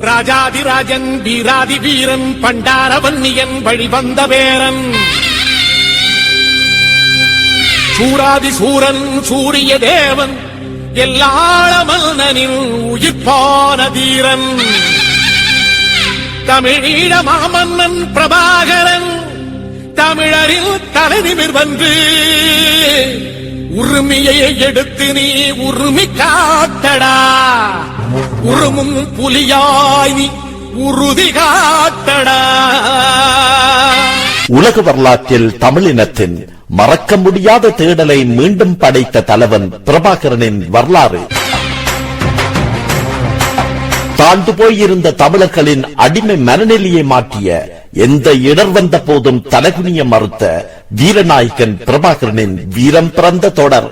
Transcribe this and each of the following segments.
ராஜாதிராஜன் வீராதி வீரன் பண்டாரவன்னியன் வழிவந்த வேரன் சூராதி சூரன் சூரிய தேவன் எல்லாள மன்னனின் உயிர்ப்பான தீரன் தமிழீழ மாமன்னன் பிரபாகரன் தமிழரில் தலைநிமிர் வந்து உரிமையை எடுத்து நீ உரிமை காட்டடா உருமும் புலியாய் நீ உறுதி காத்தடா. உலக வரலாற்றில் தமிழினத்தின் மறக்க முடியாத தேடலை மீண்டும் படைத்த தலைவன் பிரபாகரனின் வரலாறு. தாழ்ந்து போயிருந்த தமிழர்களின் அடிமை மனநிலையை மாற்றிய எந்த இடர் வந்த போதும் தலகுனிய மறுத்த வீரநாயகன் பிரபாகரனின் வீரம் பிறந்த தொடர்.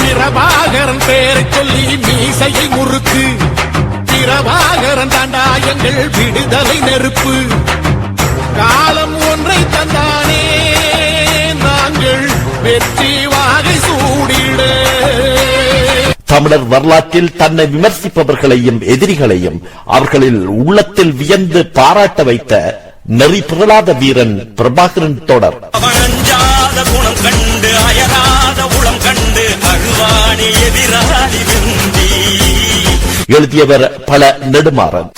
பிரபாகரன் பேரை சொல்லி மீசையை முறுக்கு. பிரபாகரன் தாண்டா எங்கள் விடுதலை நெருப்பு. காலம் ஒன்றை தந்தானே நாங்கள் வெற்றி வாகை சூடிட. தமிழர் வரலாற்றில் தன்னை விமர்சிப்பவர்களையும் எதிரிகளையும் அவர்களில் உள்ளத்தில் வியந்து பாராட்ட வைத்த நெறி பிறளாத வீரன் பிரபாகரன் தொடர். குணம் கண்டு அயராத உளம் கண்டு அழுவாணி எதிராளி எழுதியவர் பல நெடுமாறன்.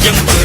எம் பிரபாகரனே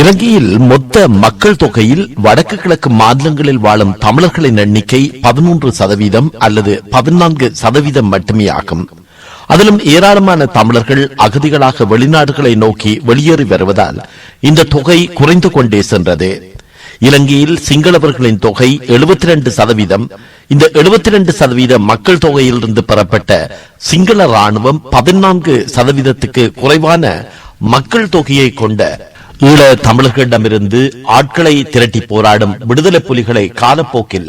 இலங்கையில் மொத்த மக்கள் தொகையில் வடக்கு கிழக்கு மாநிலங்களில் வாழும் தமிழர்களின் எண்ணிக்கை பதிமூன்று சதவீதம் அல்லது பதினான்கு சதவீதம் மட்டுமே ஆகும். அதிலும் ஏராளமான தமிழர்கள் அகதிகளாக வெளிநாடுகளை நோக்கி வெளியேறி வருவதால் இந்த தொகை குறைந்து கொண்டே சென்றது. இலங்கையில் சிங்களவர்களின் தொகை 72% சதவீதம். இந்த 72% சதவீத மக்கள் தொகையிலிருந்து பெறப்பட்ட சிங்கள ராணுவம் பதினான்கு சதவீதத்துக்கு குறைவான மக்கள் தொகையை கொண்ட ஈழ தமிழர்களிடமிருந்து ஆட்களை திரட்டி போராடும் விடுதலை புலிகளை காலப்போக்கில்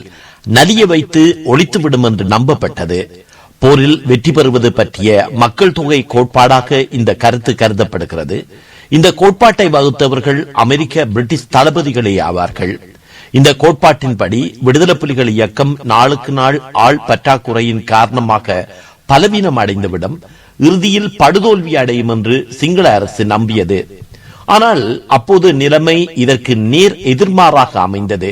நலிய வைத்து ஒழித்துவிடும் என்று நம்பப்பட்டது. போரில் வெற்றி பெறுவது பற்றிய மக்கள் தொகை கோட்பாடாக இந்த கருத்து கருதப்படுகிறது. இந்த கோட்பாட்டை வகுத்தவர்கள் அமெரிக்க பிரிட்டிஷ் தளபதிகளே ஆவார்கள். இந்த கோட்பாட்டின்படி விடுதலை புலிகள் இயக்கம் நாளுக்கு நாள் ஆள் பற்றாக்குறையின் காரணமாக பலவீனம் அடைந்துவிடும் இறுதியில் படுதோல்வி அடையும் என்று சிங்கள அரசு நம்பியது. ஆனால் அப்போது நிலைமை இதற்கு நேர் எதிர்மாறாக அமைந்தது.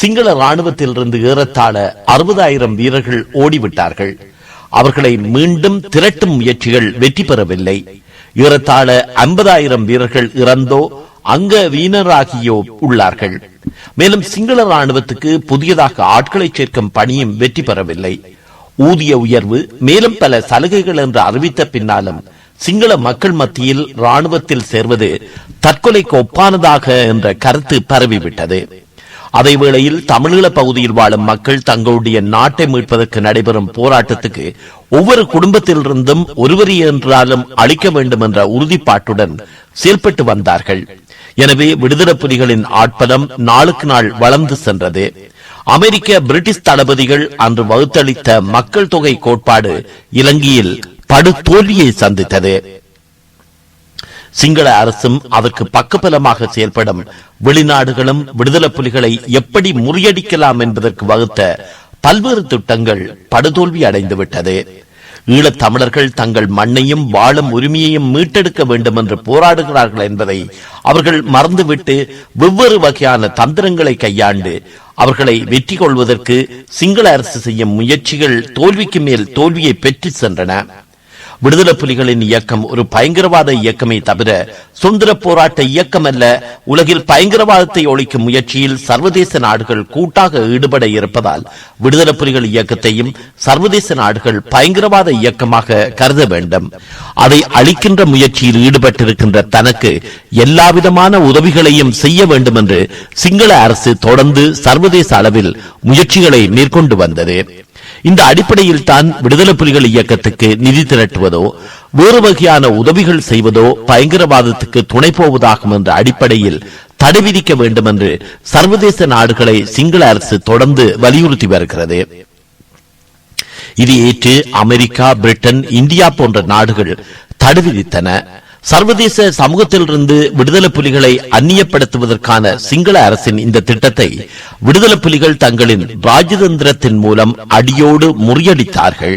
சிங்கள ராணுவத்திலிருந்து ஏறத்தாழ அறுபதாயிரம் வீரர்கள் ஓடிவிட்டார்கள். அவர்களை மீண்டும் திரட்டும் முயற்சிகள் வெற்றி பெறவில்லை. ஏறத்தாழ ஐம்பதாயிரம் வீரர்கள் இறந்தோ அங்க வீணராகியோ உள்ளார்கள். மேலும் சிங்கள ராணுவத்துக்கு புதியதாக ஆட்களை சேர்க்கும் பணியும் வெற்றி பெறவில்லை. ஊதிய உயர்வு மேலும் பல சலுகைகள் என்று அறிவித்த பின்னாலும் சிங்கள மக்கள் மத்தியில் ராணுவத்தில் சேர்வது தற்கொலைக்கு ஒப்பானதாக என்ற கருத்து பரவிவிட்டது. அதே வேளையில் தமிழீழ பகுதியில் வாழும் மக்கள் தங்களுடைய நாட்டை மீட்பதற்கு நடைபெறும் போராட்டத்துக்கு ஒவ்வொரு குடும்பத்திலிருந்தும் ஒருவரி என்றாலும் அளிக்க வேண்டும் என்ற உறுதிப்பாட்டுடன் செயல்பட்டு வந்தார்கள். எனவே விடுதலை புலிகளின் ஆட்பலம் நாளுக்கு நாள் வளர்ந்து சென்றது. அமெரிக்க பிரிட்டிஷ் தளபதிகள் அன்று வகுத்தளித்த மக்கள் தொகை கோட்பாடு இலங்கையில் படுதோல்வியை சந்தித்தது. சிங்கள அரசும் அதற்கு பக்கபலமாக செயல்படும் வெளிநாடுகளும் விடுதலை புலிகளை எப்படி முறியடிக்கலாம் என்பதற்கு வகுத்த பல்வேறு திட்டங்கள் படுதோல்வி அடைந்துவிட்டது. ஈழத் தமிழர்கள் தங்கள் மண்ணையும் வாழும் உரிமையையும் மீட்டெடுக்க வேண்டும் என்று போராடுகிறார்கள் என்பதை அவர்கள் மறந்துவிட்டு வெவ்வேறு வகையான தந்திரங்களை கையாண்டு அவர்களை வெற்றி கொள்வதற்கு சிங்கள அரசு செய்யும் முயற்சிகள் தோல்விக்கு மேல் தோல்வியை பெற்று சென்றன. விடுதலை புலிகளின் இயக்கம் ஒரு பயங்கரவாத இயக்கமே தவிர சுதந்திர போராட்ட இயக்கம் அல்ல உலகில் பயங்கரவாதத்தை ஒழிக்கும் முயற்சியில் சர்வதேச நாடுகள் கூட்டாக ஈடுபட இருப்பதால் விடுதலை புலிகள் இயக்கத்தையும் சர்வதேச நாடுகள் பயங்கரவாத இயக்கமாக கருத வேண்டும். அதை அழிக்கின்ற முயற்சியில் ஈடுபட்டிருக்கின்ற தனக்கு எல்லாவிதமான உதவிகளையும் செய்ய வேண்டும் என்று சிங்கள அரசு தொடர்ந்து சர்வதேச அளவில் முயற்சிகளை மேற்கொண்டு வந்தது. இந்த அடிப்படையில் தான் விடுதலை புலிகள் இயக்கத்துக்கு நிதி திரட்டுவதோ வேறு வகையான உதவிகள் செய்வதோ பயங்கரவாதத்துக்கு துணை போவதாகும் என்ற அடிப்படையில் தடை விதிக்க வேண்டும் என்று சர்வதேச நாடுகளை சிங்கள அரசு தொடர்ந்து வலியுறுத்தி வருகிறது. இது ஏற்று அமெரிக்கா பிரிட்டன் இந்தியா போன்ற நாடுகள் தடை விதித்தன. சர்வதேச சமூகத்திலிருந்து விடுதலை புலிகளை அந்நியப்படுத்துவதற்கான சிங்கள அரசின் இந்த திட்டத்தை விடுதலை புலிகள் தங்களின் ராஜதந்திரத்தின் மூலம் அடியோடு முறியடித்தார்கள்.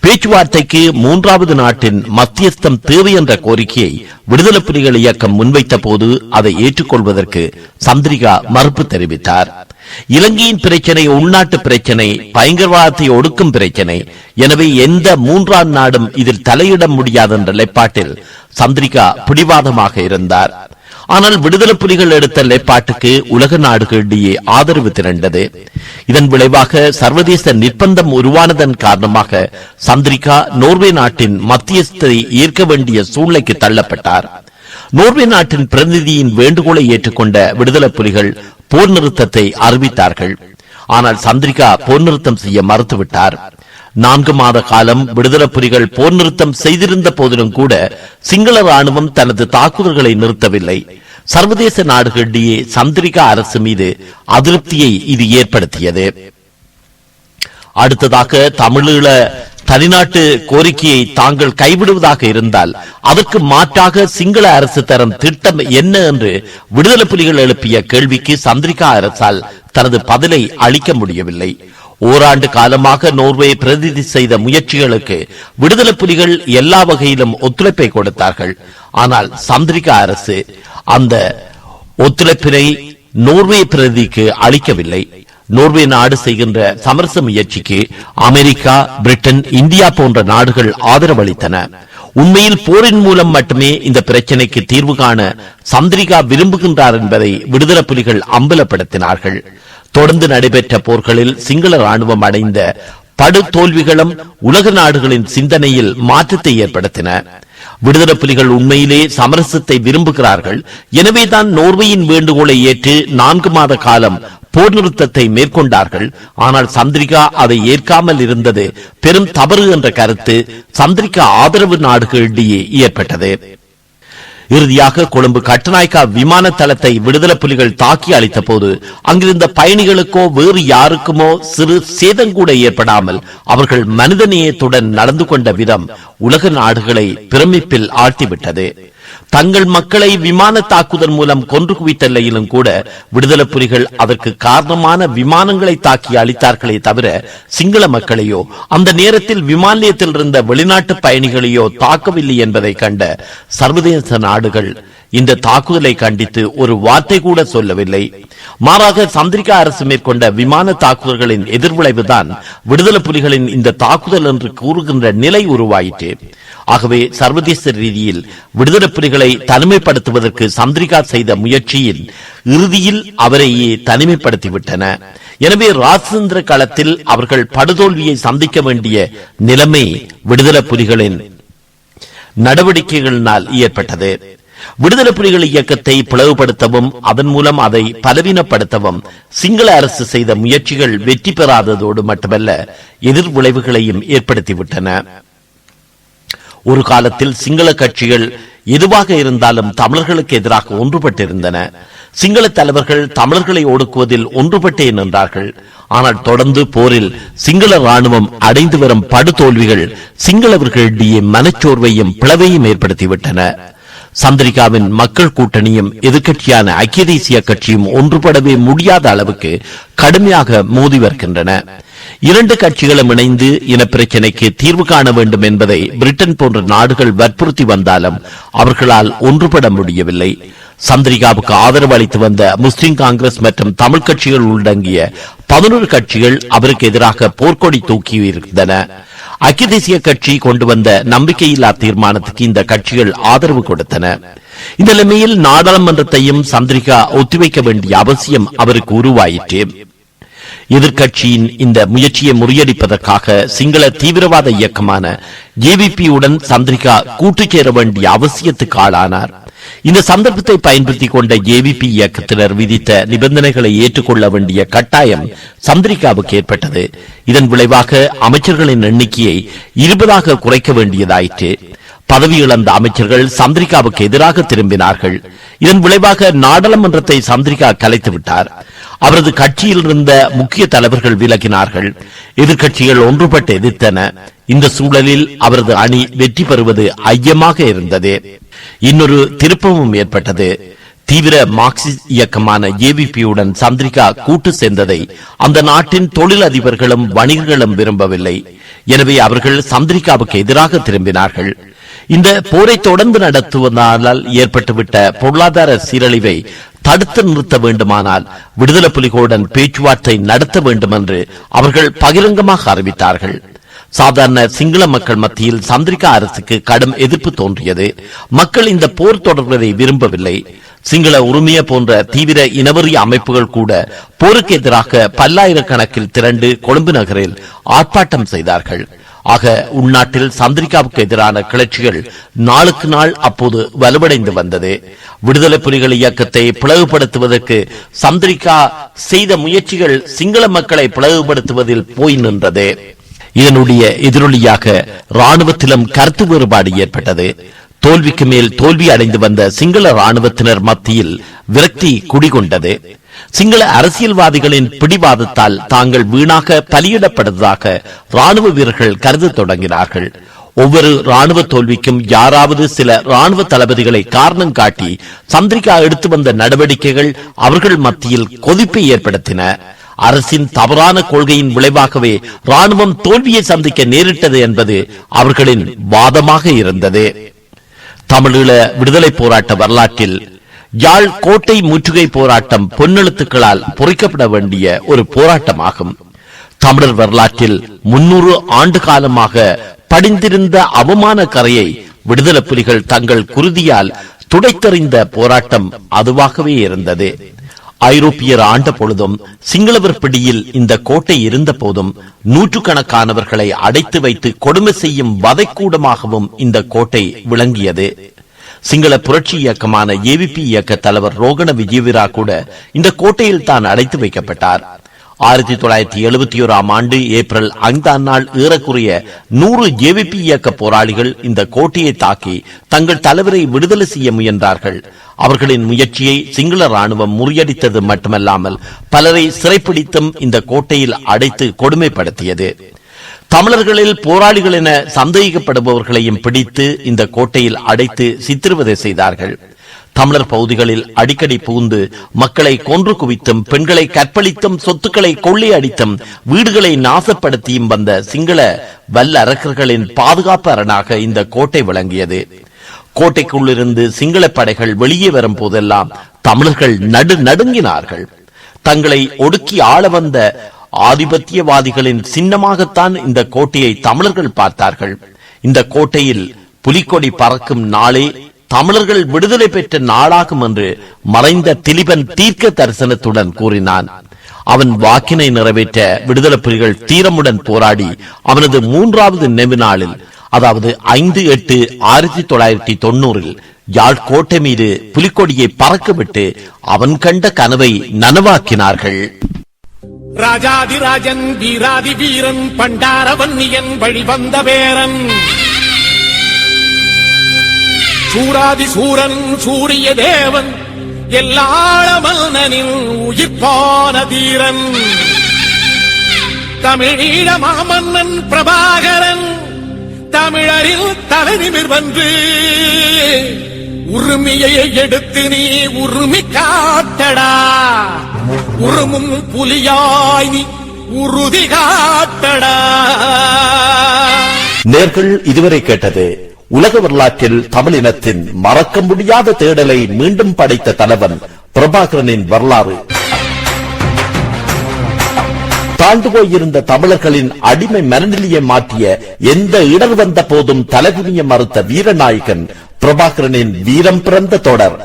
பேச்சுவார்த்தைக்கு மூன்றாவது நாட்டின் மத்தியஸ்தம் தேவை என்ற கோரிக்கையை விடுதலை புலிகள் இயக்கம் முன்வைத்த போது அதை ஏற்றுக்கொள்வதற்கு சந்திரிகா மறுப்பு தெரிவித்தார். இலங்கையின் பிரச்சனை உள்நாட்டு பிரச்சனை பயங்கரவாதத்தை ஒடுக்கும் பிரச்சனை. எனவே எந்த மூன்றாம் நாடும் இதில் தலையிட முடியாது என்ற நிலைப்பாட்டில் சந்திரிகா பிடிவாதமாக இருந்தார். ஆனால் விடுதலை புலிகள் எடுத்த நிலைப்பாட்டுக்கு உலக நாடுகளிடையே ஆதரவு திரண்டது. இதன் விளைவாக சர்வதேச நிர்பந்தம் உருவானதன் காரணமாக சந்திரிகா நோர்வே நாட்டின் மத்தியஸ்தை ஈர்க்க வேண்டிய சூழ்நிலைக்கு தள்ளப்பட்டார். நோர்வே நாட்டின் பிரதிநிதியின் வேண்டுகோளை ஏற்றுக்கொண்ட விடுதலை புலிகள் போர் நிறுத்தத்தை அறிவித்தார்கள். ஆனால் சந்திரிகா போர் நிறுத்தம் செய்ய மறுத்துவிட்டார். நான்கு மாத காலம் விடுதலை புலிகள் போர் நிறுத்தம் செய்திருந்த போதிலும் கூட சிங்கள ராணுவம் தனது தாக்குதல்களை நிறுத்தவில்லை. சர்வதேச நாடுகளிடையே சந்திரிகா அரசு மீது அதிருப்தியை இது ஏற்படுத்தியது. அடுத்ததாக தமிழீழ தனிநாட்டு கோரிக்கையை தாங்கள் கைவிடுவதாக இருந்தால் அதற்கு மாற்றாக சிங்கள அரசு தரும் திட்டம் என்ன என்று விடுதலை புலிகள் எழுப்பிய கேள்விக்கு சந்திரிகா அரசால் தனது பதிலை அளிக்க முடியவில்லை. ஓராண்டு காலமாக நோர்வே பிரதிநிதி செய்த முயற்சிகளுக்கு விடுதலை புலிகள் எல்லா வகையிலும் ஒத்துழைப்பை கொடுத்தார்கள். ஆனால் சந்திரிகா அரசு அந்த ஒத்துழைப்பினை நோர்வே பிரதிக்கு அளிக்கவில்லை. நோர்வே நாடு செய்கின்ற சமரச முயற்சிக்கு அமெரிக்கா பிரிட்டன் இந்தியா போன்ற நாடுகள் ஆதரவளித்தன. உண்மையில் போரின் மூலம் மட்டுமே இந்த பிரச்சனைக்கு தீர்வு காண சந்திரிகா விரும்புகின்றார் என்பதை விடுதலை புலிகள் அம்பலப்படுத்தினார்கள். தொடர்ந்து நடைபெற்ற போர்களில் சிங்கள ராணுவம் அடைந்த படு தோல்விகளும் உலக நாடுகளின் சிந்தனையில் மாற்றத்தை ஏற்படுத்தின. விடுதலை புலிகள் உண்மையிலே சமரசத்தை விரும்புகிறார்கள். எனவேதான் நோர்வேயின் வேண்டுகோளை ஏற்று நான்கு மாத காலம் போர் நிறுத்தத்தை மேற்கொண்டார்கள். ஆனால் சந்திரிகா அதை ஏற்காமல் இருந்தது. பெரும் தவறு என்ற கருத்து சந்திரிகா ஆதரவு நாடுகளிடையே ஏற்பட்டது. இறுதியாக கொழும்பு கட்டநாயக்கா விமான தளத்தை விடுதலை புலிகள் தாக்கி அளித்த போது அங்கிருந்த பயணிகளுக்கோ வேறு யாருக்குமோ சிறு சேதங்கூட ஏற்படாமல் அவர்கள் மனிதநேயத்துடன் நடந்து கொண்ட விதம் உலக நாடுகளை பிரமிப்பில் ஆழ்த்திவிட்டது. தங்கள் மக்களை விமான தாக்குதல் மூலம் கொன்று குவித்த நிலையிலும் கூட விடுதலை புலிகள் அதற்கு காரணமான விமானங்களை தாக்கி அளித்தார்களே தவிர சிங்கள மக்களையோ அந்த நேரத்தில் விமான நிலையத்தில் இருந்த வெளிநாட்டு பயணிகளையோ தாக்கவில்லை என்பதை கண்ட சர்வதேச நாடுகள் இந்த தாக்குதலை கண்டித்து ஒரு வார்த்தை கூட சொல்லவில்லை. மாறாக சந்திரிகா அரசு மேற்கொண்ட விமான தாக்குதல்களின் எதிர்விளைவுதான் விடுதலை புலிகளின் இந்த தாக்குதல் என்று கூறுகின்ற நிலை உருவாயிற்று. ஆகவே சர்வதேச ரீதியில் விடுதலை புலிகளை தனிமைப்படுத்துவதற்கு சந்திரிகா செய்த முயற்சியில் இறுதியில் அவரையே தனிமைப்படுத்திவிட்டன. எனவே ராஜேந்திர காலத்தில் அவர்கள் படுதோல்வியை சந்திக்க வேண்டிய நிலைமை விடுதலை புலிகளின் நடவடிக்கைகளினால் ஏற்பட்டது. விடுதலை புலிகள் இயக்கத்தை பிளவுபடுத்தவும் அதன் மூலம் அதை பலவீனப்படுத்தவும் சிங்கள அரசு செய்த முயற்சிகள் வெற்றி பெறாததோடு மட்டுமல்ல எதிர் விளைவுகளையும் ஏற்படுத்திவிட்டன. ஒரு காலத்தில் சிங்கள கட்சிகள் எதுவாக இருந்தாலும் தமிழர்களுக்கு எதிராக ஒன்றுபட்டிருந்தன. சிங்கள தலைவர்கள் தமிழர்களை ஒடுக்குவதில் ஒன்றுபட்டே நின்றார்கள் ஆனால் தொடர்ந்து போரில் சிங்கள ராணுவம் அடைந்து வரும் படுதோல்விகள் சிங்களவர்களிடையே மனச்சோர்வையும் பிளவையும் ஏற்படுத்திவிட்டன. சந்திரிகாவின் மக்கள் கூட்டணியும் எதிர்கட்சியான ஐக்கிய தேசிய கட்சியும் ஒன்றுபடவே முடியாத அளவுக்கு கடுமையாக மோதி வருகின்றன. இரண்டு கட்சிகளும் இணைந்து இனப்பிரச்சினைக்கு தீர்வு காண வேண்டும் என்பதை பிரிட்டன் போன்ற நாடுகள் வற்புறுத்தி வந்தாலும் அவர்களால் ஒன்றுபட முடியவில்லை. சந்திரிகாவுக்கு ஆதரவு அளித்து வந்த முஸ்லிம் காங்கிரஸ் மற்றும் தமிழ் கட்சிகள் உள்ளடங்கிய பதினொரு கட்சிகள் அவருக்கு எதிராக போர்க்கொடி தூக்கியிருந்தன. ஐக்கிய தேசிய கட்சி கொண்டு வந்த நம்பிக்கையில்லா தீர்மானத்துக்கு இந்த கட்சிகள் ஆதரவு கொடுத்தன. இந்த நிலைமையில் நாடாளுமன்றத்தையும் சந்திரிகா ஒத்திவைக்க வேண்டிய அவசியம் அவருக்கு உருவாயிற்று. எதிர்க்கட்சியின் இந்த முயற்சியை முறியடிப்பதற்காக சிங்கள தீவிரவாத இயக்கமான ஜேவிபியுடன் சந்திரிகா கூட்டு சேர வேண்டிய அவசியத்துக்கு ஆளானார் இந்த சந்தர்ப்பத்தை பயன்படுத்திக் கொண்ட ஏவிபி இயக்கத்தினர் விதித்த நிபந்தனைகளை ஏற்றுக்கொள்ள வேண்டிய கட்டாயம் சந்திரிகாவுக்கு ஏற்பட்டது. இதன் விளைவாக அமைச்சர்களின் எண்ணிக்கையை இருபதாக குறைக்க வேண்டியதாயிற்று. பதவி இழந்த அமைச்சர்கள் சந்திரிகாவுக்கு எதிராக திரும்பினார்கள். இதன் விளைவாக நாடாளுமன்றத்தை சந்திரிகா கலைத்து விட்டார். அவரது கட்சியில் இருந்த முக்கிய தலைவர்கள் விலகினார்கள். எதிர்கட்சிகள் ஒன்றுபட்டு எதிர்த்தன. இந்த சூழலில் அவரது அணி வெற்றி பெறுவது ஐயமாக இருந்தது. இன்னொரு திருப்பமும் ஏற்பட்டது. தீவிர மார்க்சிஸ்ட் இயக்கமான ஏவிபியுடன் சந்திரிகா கூட்டு சேர்ந்ததை அந்த நாட்டின் தொழிலதிபர்களும் வணிகர்களும் விரும்பவில்லை. எனவே அவர்கள் சந்திரிகாவுக்கு எதிராக திரும்பினார்கள். இந்த போரை தொடர்ந்து நடத்துவதால் ஏற்பட்டுவிட்ட பொருளாதார சீரழிவை தடுத்து நிறுத்த வேண்டுமானால் விடுதலை புலிகளுடன் பேச்சுவார்த்தை நடத்த வேண்டும் என்று அவர்கள் பகிரங்கமாக அறிவித்தார்கள். சாதாரண சிங்கள மக்கள் மத்தியில் சந்திரிகா அரசுக்கு கடும் எதிர்ப்பு தோன்றியது. மக்கள் இந்த போர் தொடர்வதை விரும்பவில்லை. சிங்கள உரிமைய போன்ற தீவிர இனவெறி அமைப்புகள் கூட போருக்கு எதிராக பல்லாயிரக்கணக்கில் திரண்டு கொழும்பு நகரில் ஆர்ப்பாட்டம் செய்தார்கள். ஆக உள்நாட்டில் சந்திரிகாவுக்கு எதிரான கிளர்ச்சிகள் நாளுக்கு நாள் அப்போது வலுவடைந்து வந்தது. விடுதலை புலிகள் இயக்கத்தை பிளவுபடுத்துவதற்கு சந்திரிகா செய்த முயற்சிகள் சிங்கள மக்களை பிளவுபடுத்துவதில் போய் நின்றது. இதனுடைய எதிரொலியாக ராணுவத்திலும் கருத்து வேறுபாடு ஏற்பட்டது. தோல்விக்கு மேல் தோல்வி அடைந்து வந்த சிங்கள ராணுவத்தினர் மத்தியில் விரக்தி குடிகொண்டது. சிங்கள அரசியல்வாதிகளின் பிடிவாதத்தால் தாங்கள் வீணாக பலியிடப்படுவதாக ராணுவ வீரர்கள் கருத தொடங்கினார்கள். ஒவ்வொரு ராணுவ தோல்விக்கும் யாராவது சில ராணுவ தளபதிகளை காரணம் காட்டி சந்திரிகா எடுத்து வந்த நடவடிக்கைகள் அவர்கள் மத்தியில் கொதிப்பை ஏற்படுத்தின. அரசின் தவறான கொள்கையின் விளைவாகவே ராணுவம் தோல்வியை சந்திக்க நேரிட்டது என்பது அவர்களின் வாதமாக இருந்தது. தமிழீழ விடுதலை போராட்ட வரலாற்றில் யாழ் கோட்டை முற்றுகை போராட்டம் பொன்னெழுத்துக்களால் பொறிக்கப்பட வேண்டிய ஒரு போராட்டமாகும். தமிழர் வரலாற்றில் முன்னூறு ஆண்டு காலமாக படிந்திருந்த அவமான கரையை விடுதலை புலிகள் தங்கள் குருதியால் துடைத்தறிந்த போராட்டம் அதுவாகவே இருந்தது. ஐரோப்பியர் ஆண்ட பொழுதும் சிங்களவர் பிடியில் இந்த கோட்டை இருந்த போதும் நூற்றுக்கணக்கானவர்களை அடைத்து வைத்து கொடுமை செய்யும் வதைக்கூடமாகவும் இந்த கோட்டை விளங்கியது. சிங்கள புரட்சி இயக்கமான ஏவிபி இயக்க தலைவர் ரோகண விஜயவீரா கூட இந்த கோட்டையில் தான் அடைத்து வைக்கப்பட்டார். ஆயிரத்தி தொள்ளாயிரத்தி எழுபத்தி ஓராம் ஆண்டு ஏப்ரல் ஐந்தாம் நாள் ஏறக்குறைய நூறு ஜேவிபி இயக்க போராளிகள் இந்த கோட்டையை தாக்கி தங்கள் தலைவரை விடுதலை செய்ய முயன்றார்கள். அவர்களின் முயற்சியை சிங்கள ராணுவம் முறியடித்தது மட்டுமல்லாமல் பலரை சிறைப்பிடித்தும் இந்த கோட்டையில் அடைத்து கொடுமைப்படுத்தியது. தமிழர்களில் போராளிகள் என சந்தேகிக்கப்படுபவர்களையும் பிடித்து இந்த கோட்டையில் அடைத்து சித்திரவதை செய்தார்கள். தமிழர் பகுதிகளில் அடிக்கடி புகுந்து மக்களை கொன்று குவித்தும் பெண்களை கற்பழித்தும் சொத்துக்களை கொள்ளையடித்தும் வீடுகளை நாசப்படுத்தியும் வந்த சிங்கள வல்ல பாதுகாப்பு அரணாக இந்த கோட்டை விளங்கியது. கோட்டைக்குள்ளிருந்து சிங்கள படைகள் வெளியே வரும் போதெல்லாம் தமிழர்கள் நடு நடுங்கினார்கள். தங்களை ஒடுக்கி ஆள வந்த ஆதிபத்தியவாதிகளின் சின்னமாகத்தான் இந்த கோட்டையை தமிழர்கள் பார்த்தார்கள். இந்த கோட்டையில் புலிக்கொடி பறக்கும் நாளே தமிழர்கள் விடுதலை பெற்ற நாளாகும் என்று மறைந்த திலிபன் தீர்க்க தரிசனத்துடன் கூறினான். அவன் வாக்கினை நிறைவேற்ற விடுதலை புலிகள் தீரமுடன் போராடி அவனது மூன்றாவது நினைவு நாளில் அதாவது ஐந்து எட்டு ஆயிரத்தி தொள்ளாயிரத்தி தொண்ணூறில் யாழ் கோட்டை மீது புலிக்கொடியை பறக்கவிட்டு அவன் கண்ட கனவை நனவாக்கினார்கள். ராஜாதிராஜன் வீராதி வீரன் பண்டாரவன்னியன் வழிவந்த வேரன் சூராதி சூரன் சூரிய தேவன் எல்லாள உயிர்ப்பான தீரன் தமிழீழ மாமன்னன் பிரபாகரன் தமிழரில் தலைநிமிர் வந்து உரிமையை எடுத்து நீ உரிமை காட்டடா உருமும் புலியாய் நீ உறுதி காட்டடா நேர்கள் இதுவரை கேட்டது உலக வரலாற்றில் தமிழினத்தின் மறக்க முடியாத தேடலை மீண்டும் படைத்த தலைவன் பிரபாகரனின் வரலாறு. தாழ்ந்து போயிருந்த தமிழர்களின் அடிமை மனநிலையை மாற்றிய எந்த இடர் வந்த போதும் தலைகுனிய மறுத்த வீரநாயகன் பிரபாகரனின் வீரம் பிறந்த தொடர்.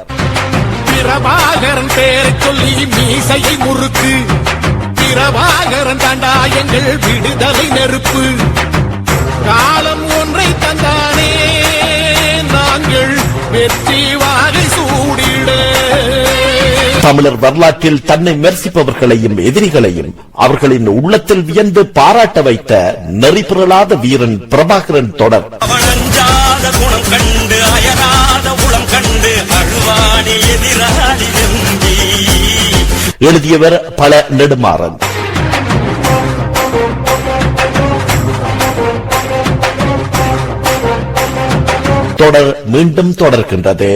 பிரபாகரன் பேரைச் சொல்லி மீசையை முறுக்கு. பிரபாகரன் தாண்டா எங்கள் விடுதலை நெருப்பு. காலம் ஒன்றை தந்தானே நாங்கள் வெற்றி வாகை சூடிட. தமிழர் வரலாற்றில் தன்னை விமர்சிப்பவர்களையும் எதிரிகளையும் அவர்களின் உள்ளத்தில் வியந்து பாராட்ட வைத்த நெறிபிறலாத வீரன் பிரபாகரன் தொடர். குணம் கண்டு அயராத உளம் கண்டு அழுவாடி எதிராளி நம்பி எழுதியவர் பல நெடுமாறன். தொடர் மீண்டும் தொடர்கின்றது.